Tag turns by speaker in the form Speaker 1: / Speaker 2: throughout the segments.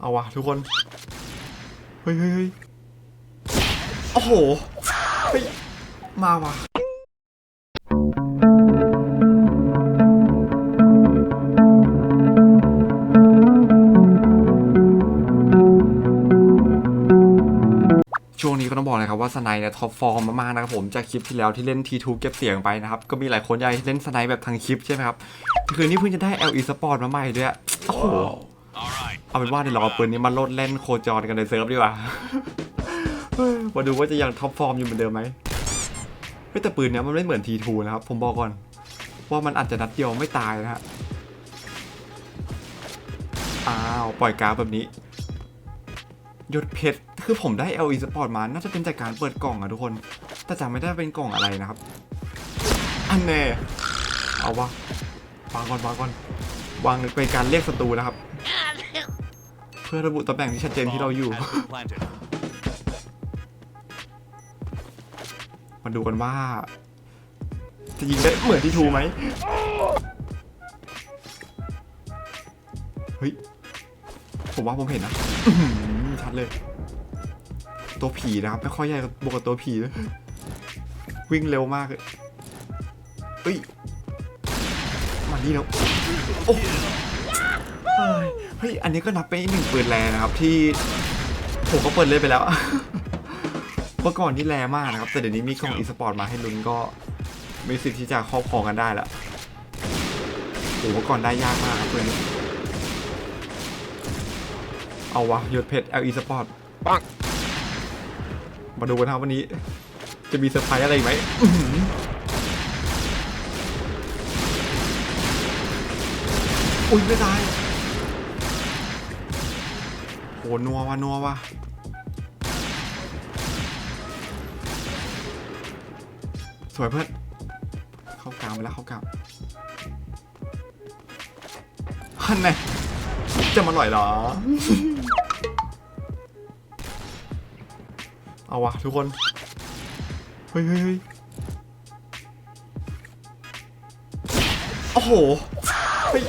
Speaker 1: เอาวะทุกคน เฮ้ยเฮ้ยโอ้โห เฮ้ย มาว่ะช่วงนี้ก็ต้องบอกเลยครับว่าสไนเนี่ยท็อปฟอร์มมากๆนะครับผมจากคลิปที่แล้วที่เล่น T2 เก็บเสียงไปนะครับก็มีหลายคนอยากให้เล่นสไนด์แบบทางคลิปใช่ไหมครับ คือนี่เพิ่งจะได้ LE Sport มาใหม่ด้วยโอ้โห เอาเป็นว่าเดี๋ยวเราเอาปืนนี้มาโลดเล่นโคจรกันในเซิร์ฟดีกว่ามาดูว่าจะยังท็อปฟอร์มอยู่เหมือนเดิมไหมแต่ปืนเนี้ยมันไม่เหมือน T2 นะครับ ผมบอกก่อน ว่ามันอาจจะนัดเดียวไม่ตายนะฮะ อ้าว ปล่อยกาฟแบบนี้ยศเพชรคือผมได้ LE Sport มา น่าจะเป็นจากการเปิดกล่องอะทุกคน แต่จำไม่ได้เป็นกล่องอะไรนะครับ อันแน่ เอาวะวางก่อนวางก่อนวางเป็นการเรียกศัตรูนะครับ พื่อระบุตำแหน่งที่ชัดเจนที่เราอยู่
Speaker 2: planted.
Speaker 1: มาดูกันว่า จะยิงได้เหมือนที่ทูไหมเฮ้ย ผมว่าผมเห็นนะอื้อหือชัดเลย ตัวผีนะครับไม่ค่อยใหญ่บวกกับตัวผีเลยวิ่งเร็วมากเลยเอ้ย มาดีแล้วโอ้ เฮ้ยเฮ้ย อันนี้ก็นับเป็นอีกหนึ่งปืนแรนะครับที่ผมก็เปิดเล่นไปแล้วเมื่อก่อนนี่แรงมากนะครับ แต่เดี๋ยวนี้มีกล่องอีสปอร์ตมาให้ลุ้นก็มีสิทธิ์ที่จะครอบครองกันได้แล้วโอ้โหเมื่อก่อนได้ยากมากครับเพื่อนนี้เอาวะยศเพชร LE Sport ปังมาดูกันครับวันนี้ จะมีเซอร์ไพรส์อะไรอีกไหมอื้อหืออุ้ยไม่ได้ โหนัววะนัววะสวยเพื่อนเข้ากลางไปแล้วเข้ากลางฮันแน่จะมาหน่อยเหรอ เอาวะทุกคน เฮ้ยเฮ้ยเฮ้ยโอ้โห เฮ้ย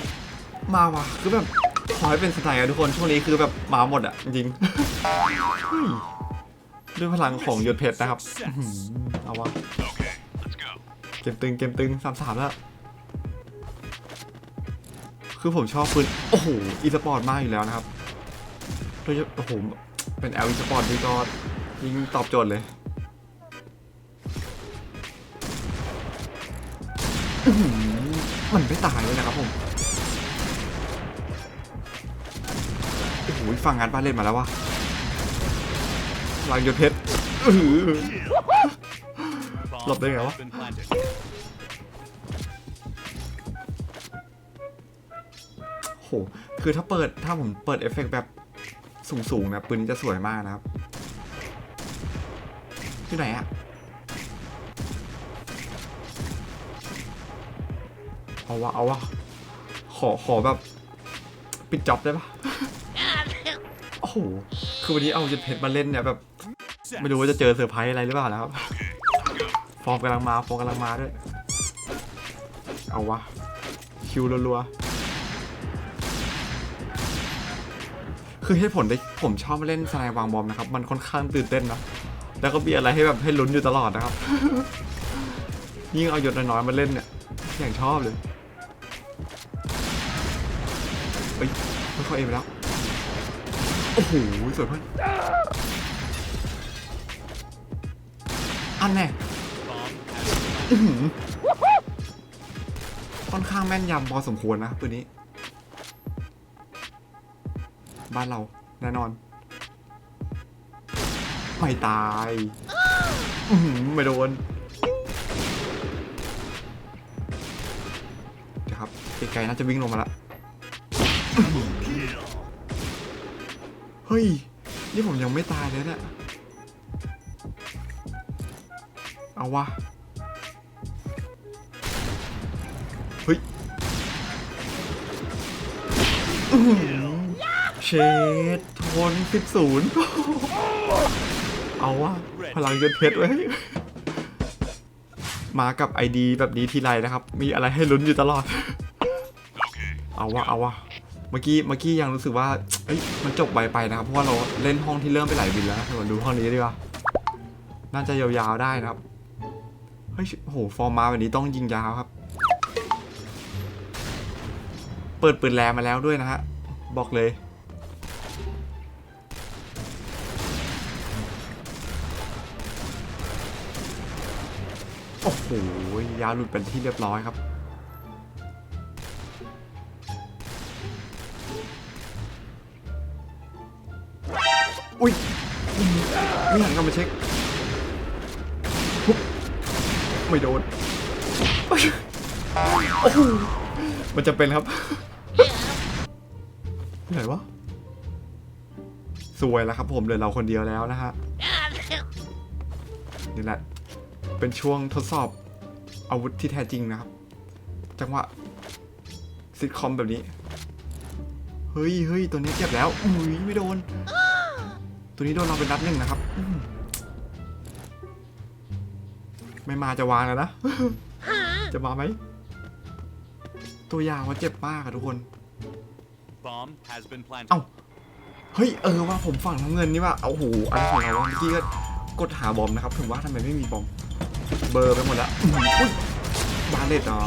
Speaker 1: มาว่ะ คือแบบ ขอให้เป็นสไตล์อะทุกคนช่วงนี้คือแบบมาหมดอะจริงๆเฮ้ยด้วยพลังของหยดเพชรนะครับอื้อหือเอาวะ
Speaker 2: Okay, let's go.
Speaker 1: เกมตึงเกมตึงสามสามแล้วคือผมชอบปืนโอ้โหอีสปอร์ตมากอยู่แล้วนะครับโดยเฉพาะโอ้โหเป็น L อีสปอร์ตที่ก็ยิงตอบโจทย์เลยอื้อหือมันไม่ตายเลยนะครับผม โอ้โหฟังงานบ้านเล่นมาแล้ววะลางยนเพชรหือ
Speaker 2: Bomb
Speaker 1: Lộp đây hả?
Speaker 2: has been planted.
Speaker 1: โหคือถ้าเปิดถ้าผมเปิดเอฟเฟกต์แบบสูงๆนะปืนนี้จะสวยมากนะครับที่ไหนอะเอาวะเอาวะขอขอแบบ ปิดจ็อบได้ปะ โห คือวันนี้เอาจุดเพชรมาเล่นเนี่ยแบบ ไม่รู้ว่าจะเจอเซอร์ไพรส์อะไรหรือเปล่านะครับ ฟอร์มกำลังมา ฟอร์มกำลังมาด้วย เอาวะ คิวรัวๆ คือให้ผลได้ผมชอบเล่นสไนวางบอมนะครับ มันค่อนข้างตื่นเต้นนะ แล้วก็มีอะไรให้แบบให้ลุ้นอยู่ตลอดนะครับ ยิ่งเอาหยดน้อยๆมาเล่นเนี่ย อย่างชอบเลยเอ้ยไม่เขาเองไปแล้ว โอ้โหสวยเพื่อนอันแน่
Speaker 2: Bomb has been planted.
Speaker 1: อื้อหือค่อนข้างแม่นยำพอสมควรนะตัวนี้ บ้านเราแน่นอน ไม่ตายอื้อหือไม่โดนเดี๋ยวครับไกลๆน่าจะวิ่งลงมาละ เฮ้ย นี่ผมยังไม่ตายเลยเนี่ย เอาวะ เฮ้ยอื้อหือเชดโทนสิบศูนย์เอาวะ พลังยนต์เพชรไว้ยมากับไอดีแบบนี้ทีไรนะครับ มีอะไรให้ลุ้นอยู่ตลอด
Speaker 2: Okay,
Speaker 1: เอาวะ เอาวะ เมื่อกี้เมื่อกี้ยังรู้สึกว่าเอ้ยมันจบไวไปนะครับ เพราะว่าเราเล่นห้องที่เริ่มไปหลายวินแล้วเดี๋ยวมาดูห้องนี้ดีกว่า น่าจะยาวๆได้นะครับ เฮ้ยโอ้โหฟอร์มมาแบบนี้ต้องยิงยาวครับ เปิดปืนแรมาแล้วด้วยนะฮะ บอกเลยโอ้โหยาหลุดเป็นที่เรียบร้อยครับ ไม่หันกลับมาเช็คปุ๊บไม่โดนโอ้โหมันจะเป็นครับไหนวะสวยแล้วครับผมเลือเราคนเดียวแล้วนะฮะนี่แหละ เป็นช่วงทดสอบอาวุธที่แท้จริงนะครับ จังหวะซิทคอมแบบนี้ เฮ้ยเฮ้ยตัวนี้เจ็บแล้วอุ้ยไม่โดน ตัวนี้โดนเราเป็นนัดหนึ่งนะครับอืมไม่มาจะวางแล้วนะ จะมาไหม ตัวยาวว่าเจ็บมากอะทุกคน
Speaker 2: Bomb has been planted.
Speaker 1: เอ้า เฮ้ย เออว่าผมฝั่งน้ำเงินนี่ว่าเอาโหอันของเราเมื่อกี้ก็กดหาบอมนะครับถึงว่าทำไมไม่มีบอม เบอร์ไปหมดแล้วอื้อหืออุ๊ยบาเลตเหรอ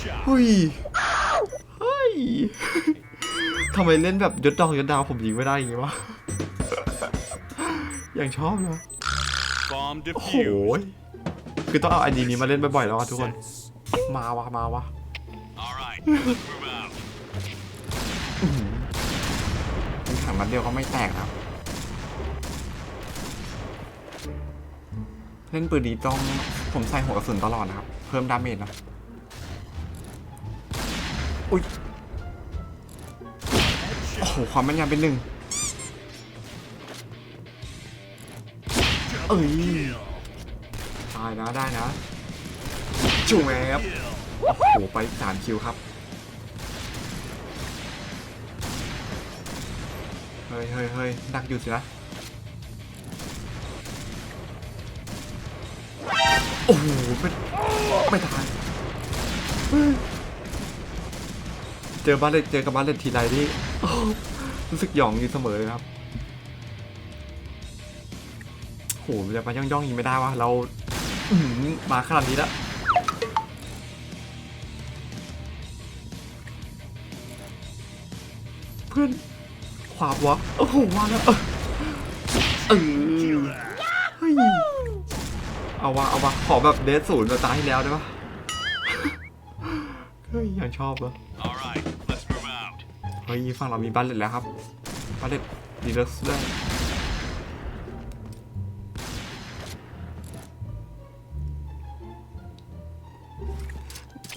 Speaker 2: Shot.
Speaker 1: เฮ้ยเฮ้ ยทำไมเล่นแบบยศดองยศดาวผมยิงไม่ได้อย่างงี้วะอย่างชอบเลย
Speaker 2: Bomb
Speaker 1: โอ้โห
Speaker 2: defused.
Speaker 1: คือต้องเอาไอดีนี้มาเล่นบ่อยๆแล้วอะทุกคน มาวะมาวะ
Speaker 2: All right, let's move out.
Speaker 1: มีถังนัดเดียวก็ไม่แตกครับ เล่นปืนดีต้องผมใส่หัวกระสุนตลอดนะครับ เพิ่มดาเมจนะ อุ้ยโอ้โห ความแม่นยำเป็นหนึ่งเอ้ยตายนะได้นะจูแมบโอ้โหไปสามคิวครับเฮ้ยเฮ้ยเฮ้ยดักอยู่สินะโอ้โหไม่ไม่ทันเจอบาเลตเจอกับบาเลตทีไรนี่ รู้สึกหยองอยู่เสมอเลยครับโหจะมาย่องย่องยิงไม่ได้วะเรามาขนาดนี้แล้วเพื่อนขวาบวะโอ้โหมาแล้วเออเออเฮ้ยเอาวะเอาวะขอแบบเดซศูนย์ตาที่แล้วได้ปะเฮ้ยยังชอบเห เฮ้ยฝั่งเรามีบัลเลตแล้วครับบัลเลตดีลักซ์ด้วย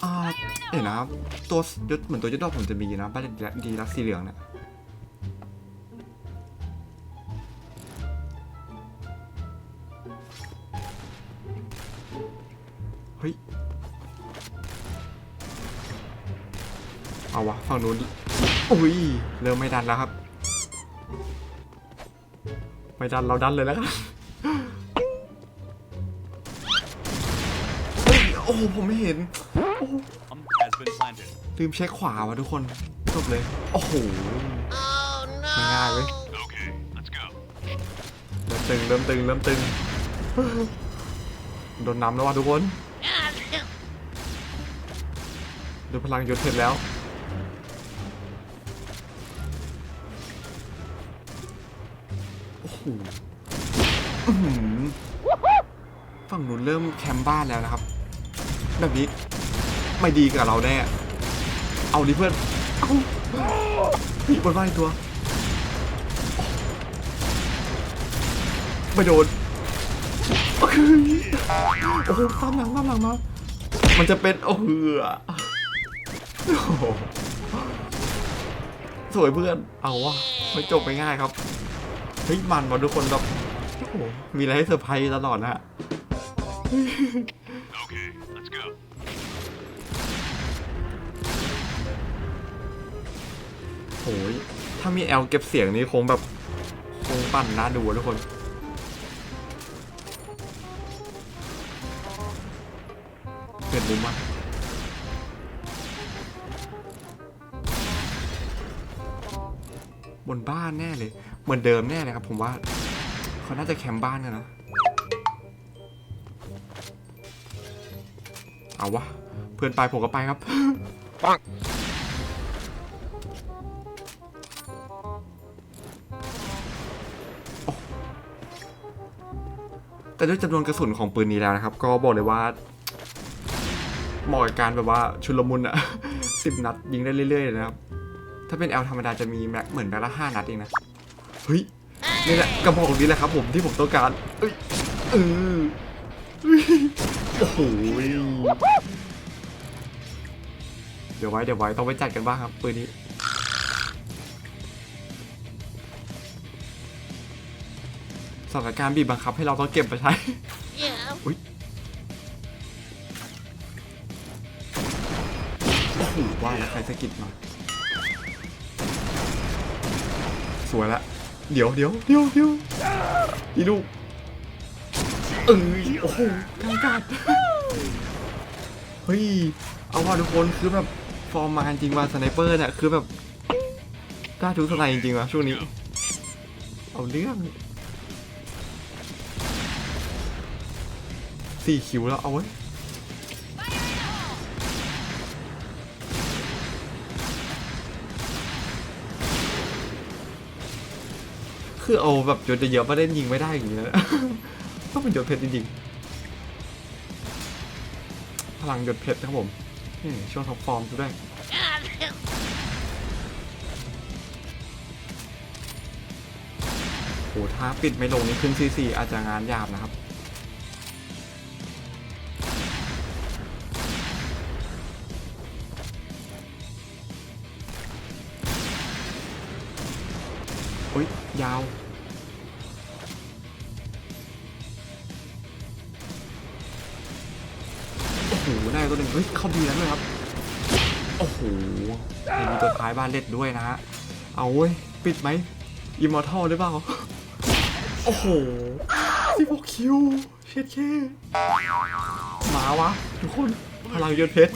Speaker 1: อ่าเดี๋ยวนะครับตัวยศเหมือนตัวยศดอกผมจะมีนะบัลเลตดีลักสีเหลืองเนี่ยเฮ้ย เอาวะฝั่งนู้น อุ้ยเริ่มไม่ดันแล้วครับ ไม่ดันเราดันเลยแล้วกันเฮ้ยโอ้ผมไม่เห็นลืมเช็คขวาวะทุกคนจบเลย โอ้โหไม่ง่ายเว้ยเริ่มตึงเริ่มตึงเริ่มตึงโดนน้ำแล้ววะทุกคนดูพลังยศเพชรแล้ว ฝั่งนู้นเริ่มแคมป์บ้านแล้วนะครับ แบบนี้ไม่ดีกับเราแน่ เอาดิเพื่อน เอาพี่บนบ้านตัว ไม่โดนโอ้โหโอ้โหตามหลังตามหลังมามันจะเป็น โอ้โหโอ้โหสวยเพื่อน เอาวะไม่จบไม่ง่ายครับ ฮ้ยมันว่ะทุกคนแบบโอ้โหมีอะไรให้เซอร์ไพรส์ตลอดนะฮะโอ้ยถ้ามีแอลเก็บเสียงนี้คงแบบคงปั่นน่าดูทุกคนเปิดบุมอะบนบ้านแน่เลย เหมือนเดิมแน่เลยครับผมว่าเขาน่าจะแคมป์บ้านกันนะเอาวะ เพื่อนไปผมก็ไปครับ
Speaker 3: ปัง
Speaker 1: แต่ด้วยจำนวนกระสุนของปืนนี้แล้วนะครับ ก็บอกเลยว่าเหมาะกับการแบบว่าชุลมุนอะสิบนัดยิงได้เรื่อยๆเลยนะครับ ถ้าเป็นแอลธรรมดาจะมีแม็กเหมือนแม็กละห้านัดเองนะ ฮ้ยนี่แหละกระบอกนี้แหละครับผมที่ผมต้องการเอ้ยเออเฮ้ยโอ้โหเดี๋ยวไว้เดี๋ยวไว้ต้องไปจัดกันบ้างครับปืนนี้สถานการณ์บีบบังคับให้เราต้องเก็บไปใช้อุ้ยโอ้โหว่าแล้วใครสะกิดมา สวยละ เดี๋ยวเดี๋ยวเดี๋ยวเดี๋ยวอีลูกเอ้ยโอ้โหกลางอากาศเฮ้ยเอาว่าทุกคนคือแบบฟอร์มมาจริงว่าสไนเปอร์เนี่ยคือแบบกล้าทุกสไนจริงๆว่ะช่วงนี้ เอาเรื่องสี่คิวแล้วเอาไว้ คือเอาแบบยศเยอะๆมาเล่นยิงไม่ได้อย่างนี้นะต้องเป็นยศเพชรจริงๆพลังยศเพชรครับผมนี่ช่วงท็อปฟอร์มด้วยโหถ้าปิดไม่ลงนี่ขึ้นซีซีอาจจะงานยาบนะครับ ยาว โอ้โห ได้ตัวหนึ่งเฮ้ย เข้าดีแล้วด้วยครับ โอ้โหเห็นมีตัวท้ายบ้านเล็ดด้วยนะฮะ เอาเว้ย ปิดไหมอิมมอร์ทัลหรือเปล่า โอ้โห16คิว เช็ดแค่มาวะ ทุกคน พลังยนต์เพชร